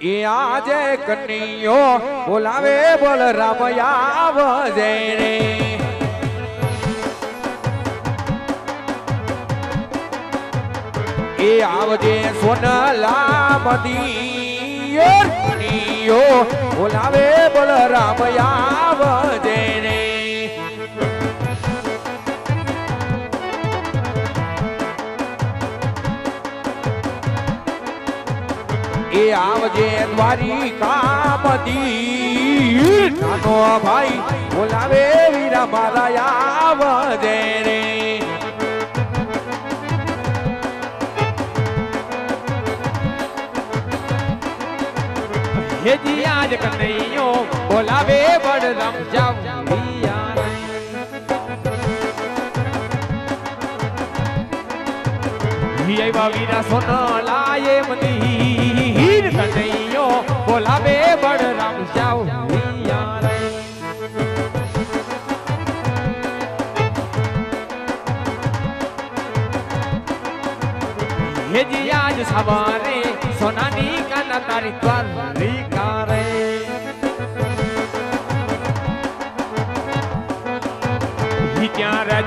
એ આજે કનૈયો બોલાવે, બોલ રામ આવજે રે. એ આવજે સોનલા કનૈયો બોલાવે, બોલ રામ આવજે એ આવજે દ્વારિકામતી નાનો ભાઈ બોલાવે વીરા મારા, આવજે રે. હેજી આજ કનૈયો બોલાવે બળ રમ આવ્યા વીરા સોના લાયે મંદિર કનૈયો બોલાવે બળ રામ જાવ હેજી આજ સવારે સોનાની કાના તારી દ્વારિકા રે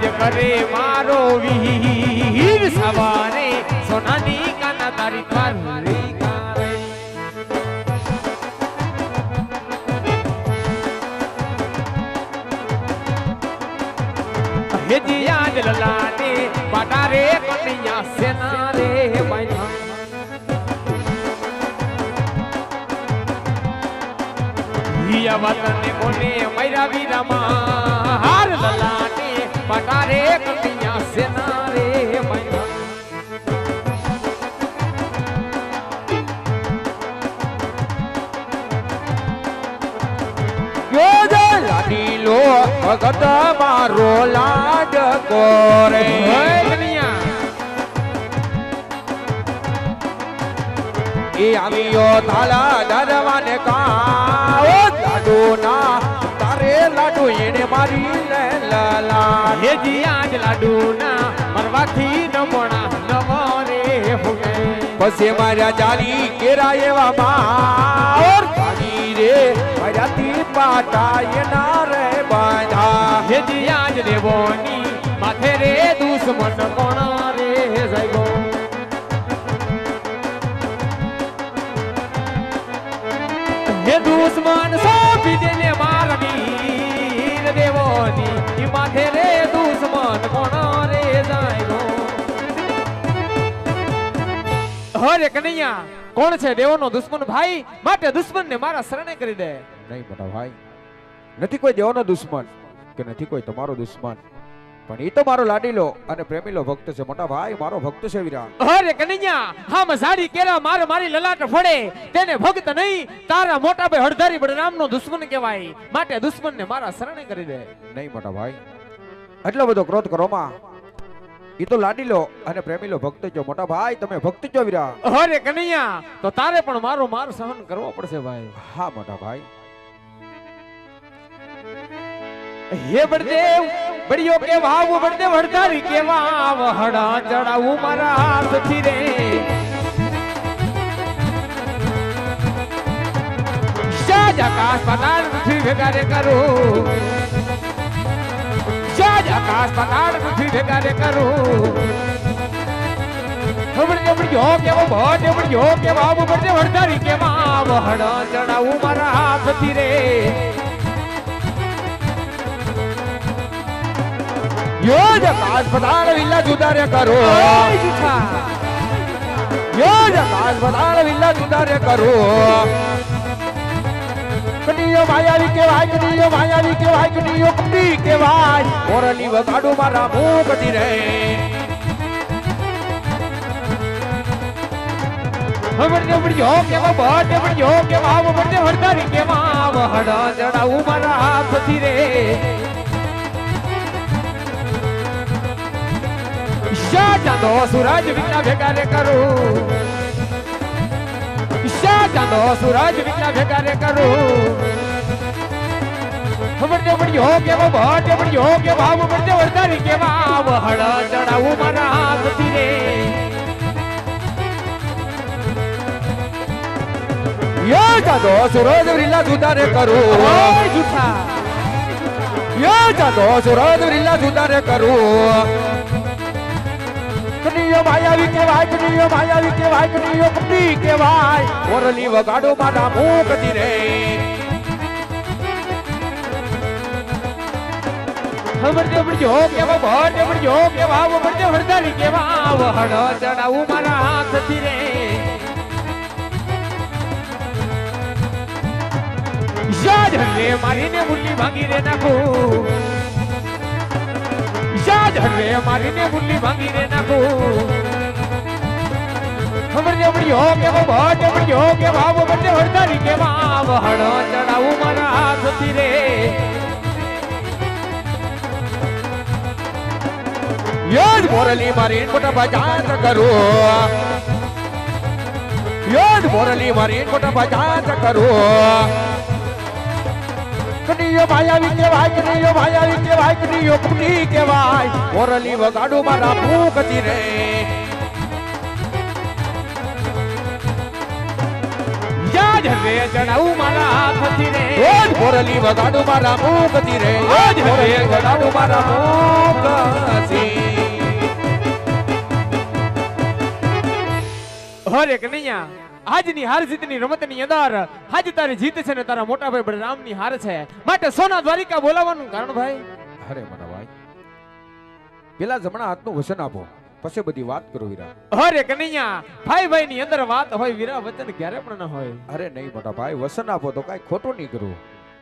રાજ કરે મારો વીર સવારે. સોનાની કાના તારી દ્વારિકા રે હેજી આજ લાડીલો ભગત મારો લાડ કોરે. એ આવ્યો તાલા ડરવાને કાઓ દાડો ના લાડુ, એને મારી લલા. આજ લાડુ ના મરવાથી નમણા નવરે પછી માર્યા જાલી કેરા એવા માર. કાઢી રે માર્યાથી પાટા એના રે બાંધા. હેજી આજ દેવોની માથે રે દુશ્મન કોણ રે, જાયગો દુશ્મન સોંપી દેને વીર દેવોની. માથે રે દુશ્મન, કોણ રે જાયગો હરે કનૈયા, કોણ છે દેવોનો દુશ્મન ભાઈ? માટે દુશ્મનને મારા શરણે કરી દે. નહીં બટા ભાઈ, નથી કોઈ દેવોનો દુશ્મન કે નથી કોઈ તમારો દુશ્મન? પણ એ તો મારો લાડીલો અને પ્રેમીલો ભક્ત છે. મોટા ભાઈ મારો ભક્ત છે વિરાટ. અરે કનૈયા હા ઝાડી કેરા માર મારી લલાટ ફોડે. તેને ભક્ત નહીં તારા મોટા ભાઈ હળધારી બળરામનો દુશ્મન કહેવાય. માટે દુશ્મનને મારા શરણે કરી દે. નહીં મોટા ભાઈ એટલો બધો ક્રોધ કરો માં. એ તો લાડીલો અને પ્રેમીલો ભક્ત જો મોટા ભાઈ તમે ભક્ત જો વીરા અરે કનૈયા તો તારે પણ મારો માર સહન કરવો પડશે ભાઈ. હા મોટા ભાઈ. હે બળદેવ બળિયો કે વાવ બળદેવ હળધારી કે વાવ હડા ચડાવું મારા હાથથી રે શાજ આકાશ પતાળ પૃથ્વી ભેગા રે કરું શાજ આકાશ પતાળ પૃથ્વી ભેગા રે કરું બળદેવ બળિયો કેવો બળદેવ બળિયો કે વાવ બળદેવ હળધારી કે વાવ હડા ચડાવું મારા હાથથી રે યોજ કાસ પધાર વિલ્લા જુદાર્ય કરો. યોજ કાસ પધાર વિલ્લા જુદાર્ય કરો. કનીયો માયાવી કેવાય કનીયો માયાવી કેવાય કનીયો કપટી કેવાય ઓરલી વગાડો મારા મુખ કદી રે હવડે વડ્યો કેવા બડે વડ્યો કેવા વડે વડદારી કેવા વહડા જડાવું મારા હાથથી રે ઈશા ચાંદો સૂરજ વિના ભેગા રે કરું? ઈશા ચાંદો સૂરજ વિના ભેગા રે કરું? વડે વડ્યો કેવા બડે વડ્યો કેવા વડે વડદારી કેવા વહડા જડાવું મારા હાથથી રે? જાદો સુરજ રીલા સુધારે કરું. જૂઠા યો જાદો સુરજ રીલા સુધારે કરું. કનૈયો માયાવી કેવાય કનૈયો માયાવી કેવાય કનૈયો કપડી કેવાય ઓરલી વગાડો મારા મૂકતી રે. ખબર દે પડજો કેવા ભર દે પડજો કેવા પડજો હરદારી કેવા વહડ ચડાવું મારા હાથથી રે. યાદ હરે મારીને મુરલી ભાંગી રે નાખું. યાદ હરે મારીને બુલ્લી ભાંગી રે નાખું. ખબર દે પડજો કેવા ભર કે ભાવ કેવા હળદારી કે કેવા હળો ચડાવું મારા હાથથી રે. યોજ મોરલી મારી મોટા ભજાત કરું. યોજ મોરલી મારી મોટા ભજાત કરું. કનૈયો માયાવી કેવાય કનૈયો માયાવી કેવાય કનૈયો કપડી કેવાય મોરલી વગાડું મારા મૂકતી રે યાદ હરે ચડાવું મારા હાથથી રે રોજ મોરલી વગાડું મારા મૂકતી રે રોજ મોરલી વગાડું મારા મૂકતી હરે કનૈયા આજની હાર જીતની રમતની અંદર આજ તારી જીત છે ને તારા મોટા ભાઈ બળરામની હાર છે. માટે સોના દ્વારિકા બોલાવવાનું કારણ ભાઈ? અરે મારા ભાઈ પેલા જમણા હાથનું વચન આપો પછી બધી વાત કરો વીરા અરે કનૈયા ભાઈ ભાઈ ની અંદર વાત હોય વીરા વચન ક્યારે પણ ન હોય. અરે નહીં મોટા ભાઈ વચન આપો તો કઈ ખોટું નહીં કરું.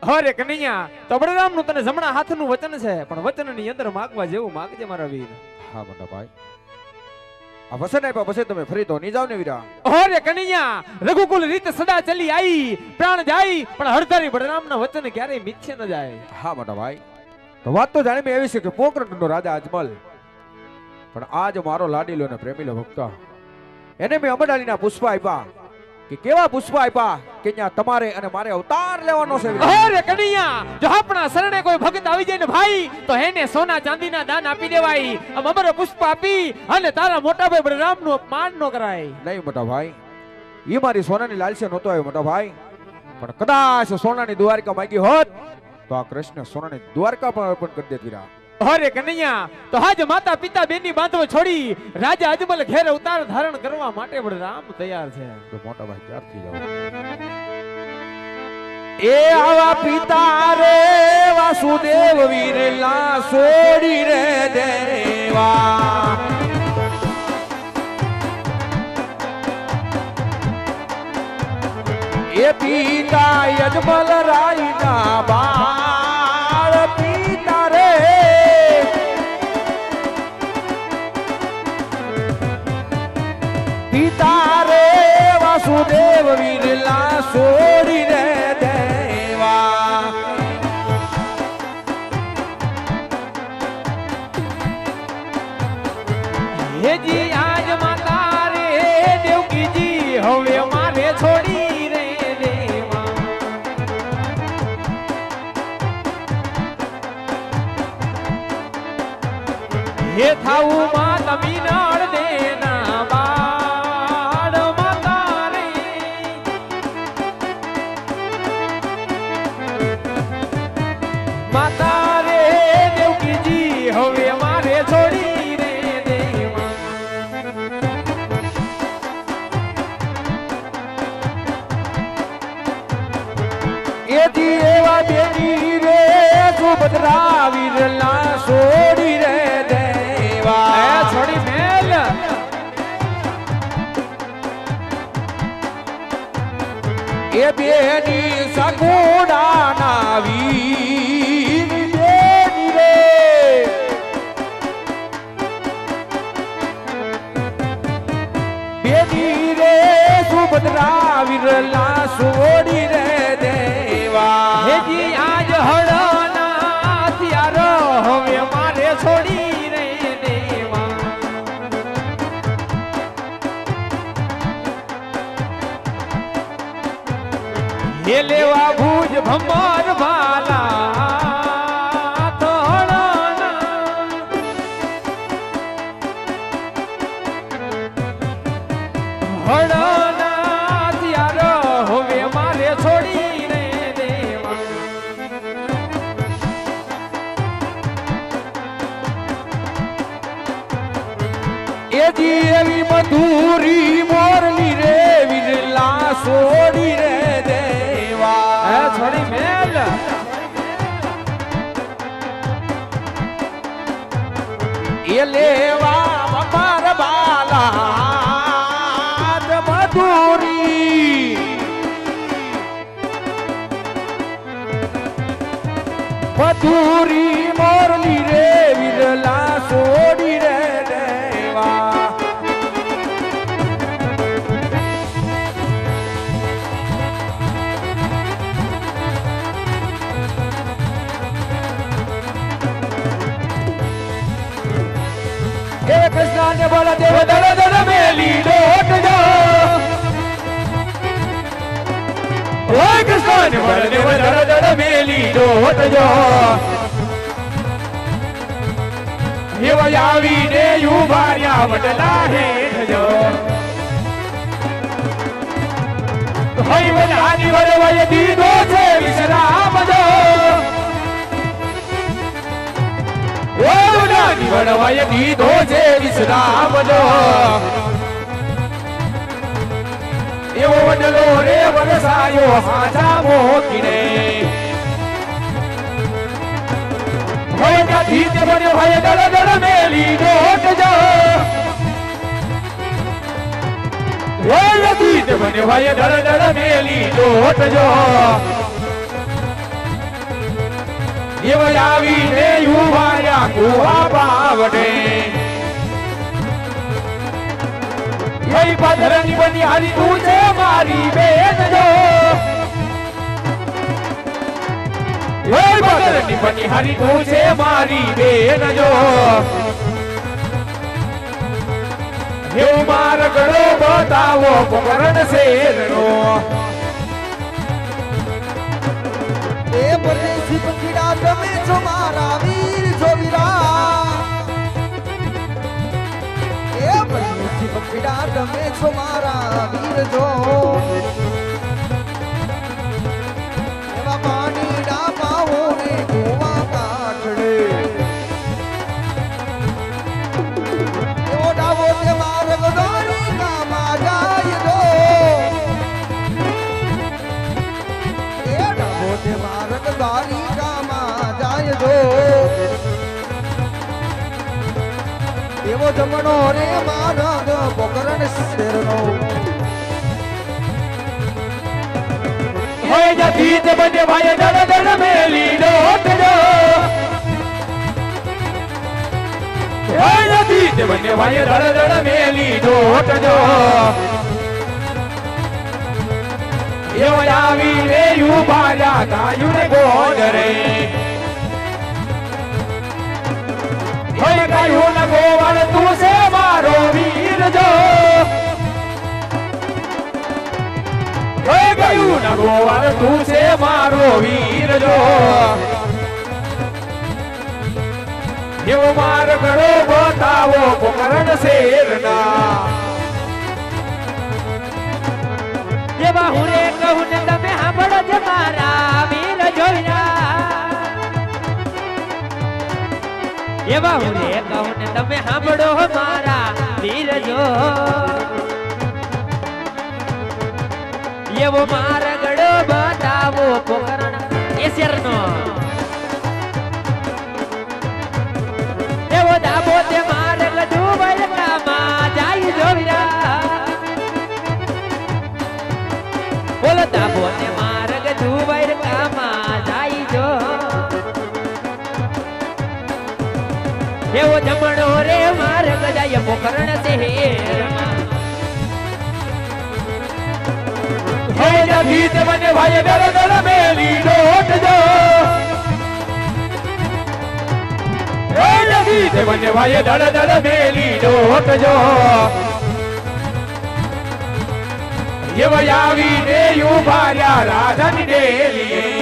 હરે કનૈયા તો બળરામનું તને જમણા હાથનું વચન છે પણ વચનની અંદર માગવા જેવું માગજે મારા વીર. હા મોટા ભાઈ આ વસન આપ્યા પછી તમે ફરી તો નહીં જાવ ને વીરા. હરે કનૈયા રઘુકુલ રીત સદા ચલી આઈ પ્રાણ જાય પણ હરધારી બળરામના વચન ક્યારેય મિથ્ય ન જાય. હા મોટા ભાઈ. તો વાત તો જાણી મેં એવી છે કે પોકરનો રાજા અજમલ પણ આજ મારો લાડીલો ને પ્રેમીલો ભક્ત. એને મેં અમડાલીના પુષ્પ આપ્યા. કે કેવા પુષ્પ આપ્યા કે ત્યાં તમારે અને મારે અવતાર લેવાનો છે. અરે કનૈયા જો આપણા શરણે કોઈ ભગત આવી જાય ને ભાઈ તો એને સોના ચાંદીના દાન આપી દેવાય. આમ અમારો પુષ્પ આપી અને તારા મોટા ભાઈ રામનો અપમાન ન કરાય. નહીં મોટા ભાઈ એ મારી સોનાની લાલસે નહોતો આવ્યો મોટા ભાઈ. પણ કદાચ સોનાની દ્વારકા માંગી હોત તો આ કૃષ્ણ સોનાની દ્વારકા પણ અર્પણ કરી દેતી વીરા અરે કનૈયા તો આજ માતા પિતા બેની બાંધવો છોડી રાજા અજમલ ઘેર અવતાર ધારણ કરવા માટે બળરામ તૈયાર છે. તો મોટા ભાઈ ક્યારથી જાવ એ આવા પિતા રે વાસુદેવ વીરલા છોડી રે દેવા એ પિતા યજમલ રાયના બાળ વીરલા સગુડાના વીર બેની રે બેની રે સુભદ્રા વિરલા સોડી રે દેવા. હેજી हमारे મધુરી મોરલી રે, વિરલા સોડી રે દેવા. હે કૃષ્ણ ને બોલા, દેવ દળ દળ મેલી લોટ જા હે કૃષ્ણ ને બોલા, દેવ દળ મેલી લોટ જો. એવ આવીને ઉભાર્યા વડલા હેઠ જો. હઈ વરવય છે વિશ્રામ જો. ઓડાની વડવાય દીધો છે વિશ્રામ જો. એવો વડલો રે વરસાયો હાજા મોકીને હોય ત્યાંથી આવીને યુવાયા કુવા બાવડે એઈ પાથરની બની, હારી તું છે મારી બેન જો. પાથરની બની, હારી મારી બેન જો. એવું માર ગળો બતાવો પોકરણ એ તમે છો મારા વીર. પંખીડા તમે છો મારા વીર જો એવા પાણીડા પાવો ને ગોવા કાઠડે. એવો ડાબો તે માર્ગ દોરી એવો જમણો રે માર્ગ પોકરણ શેરનો હોય જતી તે બજે ભાઈ દળ દળ મેલી ડોટ જો હોય જતી તે બજે ભાઈ દળ દળ મેલી ડોટ જો એવો આવી રે યુ ગાયું ને જો ગયું ન તું છે મારો વીર જો માર ઘડો બતાવો પોકરણ શેરના. એવા હું કહું ને તમે સાંભળો છો મારા વીર જોયા એવા હું રે કહું ને તમે સાંભળો મારા વીર જો એવો મારગડો બતાવો પોકરણ એ શેરનો. એવો દાબો તે માર્ગ ડૂબાય કામાં જાય જોવિરા બોલો દાબો તે માર્ગ ડૂબાય કામાં જાય જો. એવો જમણો રે માર્ગ જાય પોખરણ શહેરમાં હે જતી તે બને ભાઈ દળ દળ મેલી દોટ જો. હે જતી તે બને ભાઈ દળ દળ મેલી દોટ જો. એવ આવીને ભાર્યા રાધન ડેલીએ.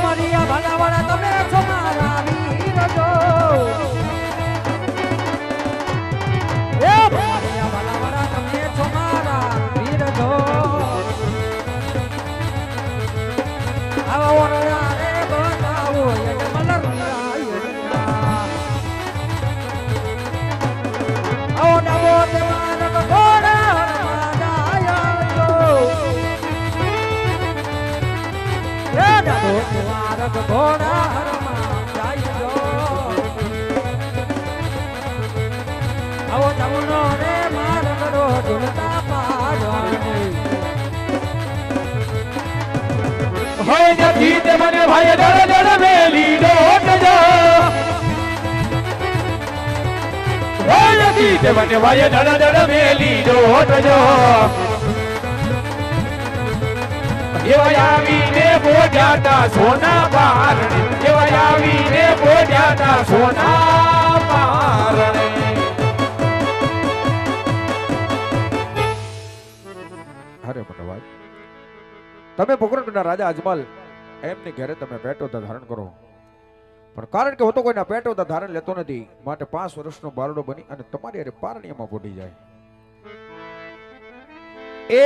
હોય નથી તે મને ભાઈ દળ દળ મેલી દોટજો હોય નથી તે મને ભાઈ દળ દળ મેલી દોટજો એવા આવીને બોજાતા સોના પારણે. એવા આવીને બોજાતા સોના પારણે. હરે મોટાભાઈ તમે ભોગરટના રાજા અજમલ, એમની ઘરે તમે પેટોદા ધારણ કરો. પણ કારણ કે હું તો કોઈના પેટોદા ધારણ લેતો નથી, માટે પાંચ વર્ષનો બારડો બની અને તમારી અરે પારણીયમાં ફૂટી જાય. એ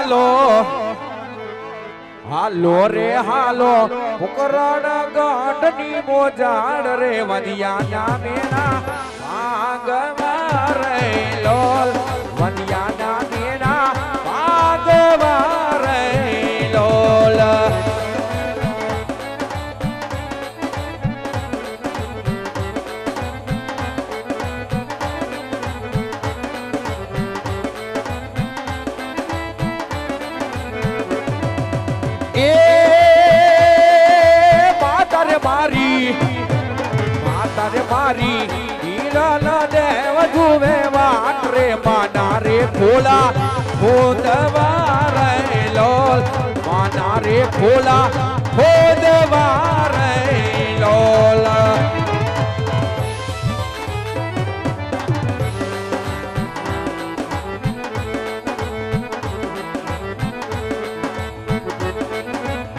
હાલો. હાલો રે હાલો. પોકરણ ગાંઠની મોજાડ રે વધિયા ના મેના ભાગવા રે લોલ વધિયા મારી હીરા દેવ જુવે વાટ રે માના રે ખોલા ખોદવા રે લોલ માના રે ખોલા ખોદવા